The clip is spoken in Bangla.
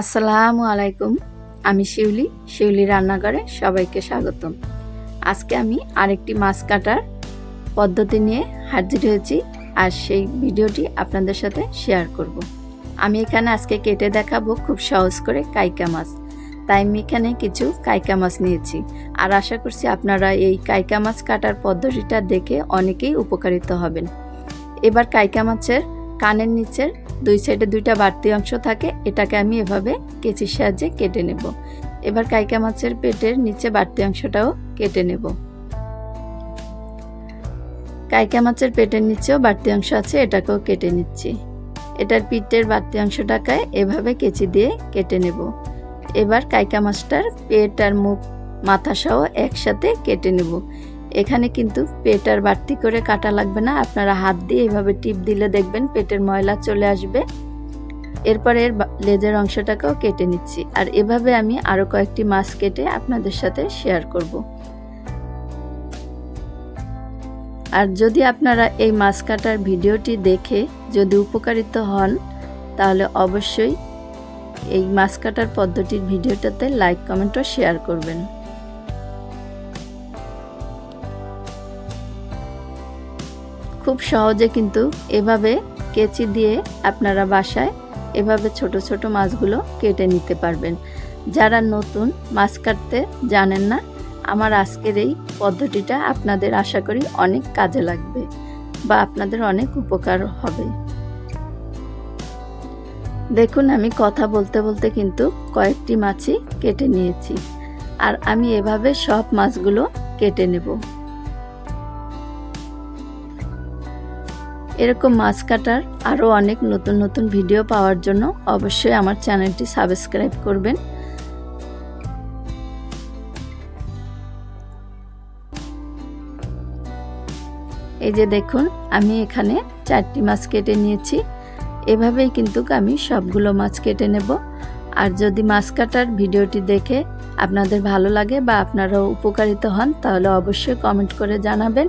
আসসালামু আলাইকুম। আমি শিউলি শিউলি রান্নাঘরে সবাইকে স্বাগতম। আজকে আমি আরেকটি মাছ কাটার পদ্ধতি নিয়ে হাজির হয়েছি আর সেই ভিডিওটি আপনাদের সাথে শেয়ার করব। আমি এখানে আজকে কেটে দেখাবো খুব সহজ করে কাইকা মাছ। তাই আমি এখানে কিছু কাইকা মাছ নিয়েছি। আর আশা করছি আপনারা এই কাইকা মাছ কাটার পদ্ধতিটা দেখে অনেকেই উপকারিত হবেন। এবার কাইকা মাছের কানের নিচের দুই সাইডে দুইটা বাড়তি অংশ থাকে, এটাকে আমি এভাবে কেচির সাহায্যে কেটে নেব। এবার কাইকা মাছের পেটের নিচে বাড়তি অংশটাও কেটে নেব। কাইকা মাছের পেটের নিচেও বাড়তি অংশ আছে, এটাকেও কেটে নিচ্ছি। এটার পিঠের বাড়তি অংশটাকে এভাবে কেচি দিয়ে কেটে নেব। এবার কাইকা মাছটার পেট আর মুখ মাথা সহ একসাথে কেটে নেব। এখানে কিন্তু পেট আর বাড়তি করে কাটা লাগবে না। আপনারা হাত দিয়ে এভাবে টিপ দিলে দেখবেন পেটের ময়লা চলে আসবে। এরপরে এর লেজের অংশটাকেও কেটে নিচ্ছি। আর এভাবে আমি আরও কয়েকটি মাছ কেটে আপনাদের সাথে শেয়ার করব। আর যদি আপনারা এই মাছ কাটার ভিডিওটি দেখে যদি উপকারিত হন, তাহলে অবশ্যই এই মাছ কাটার পদ্ধতির ভিডিওটাতে লাইক, কমেন্ট ও শেয়ার করবেন। খুব সহজে কিন্তু এভাবে কেচি দিয়ে আপনারা বাসায় এভাবে ছোট ছোট মাছগুলো কেটে নিতে পারবেন। যারা নতুন মাছ কাটতে জানেন না, আমার আজকের এই পদ্ধতিটা আপনাদের আশা করি অনেক কাজে লাগবে বা আপনাদের অনেক উপকার হবে। দেখুন, আমি কথা বলতে বলতে কিন্তু কয়েকটি মাছই কেটে নিয়েছি। আর আমি এভাবে সব মাছগুলো কেটে নেব। এরকম মাছ কাটার আরও অনেক নতুন নতুন ভিডিও পাওয়ার জন্য অবশ্যই আমার চ্যানেলটি সাবস্ক্রাইব করবেন। এই যে দেখুন, আমি এখানে চারটি মাছ কেটে নিয়েছি। এভাবেই কিন্তু আমি সবগুলো মাছ কেটে নেব। আর যদি মাছ কাটার ভিডিওটি দেখে আপনাদের ভালো লাগে বা আপনারাও উপকারিত হন, তাহলে অবশ্যই কমেন্ট করে জানাবেন।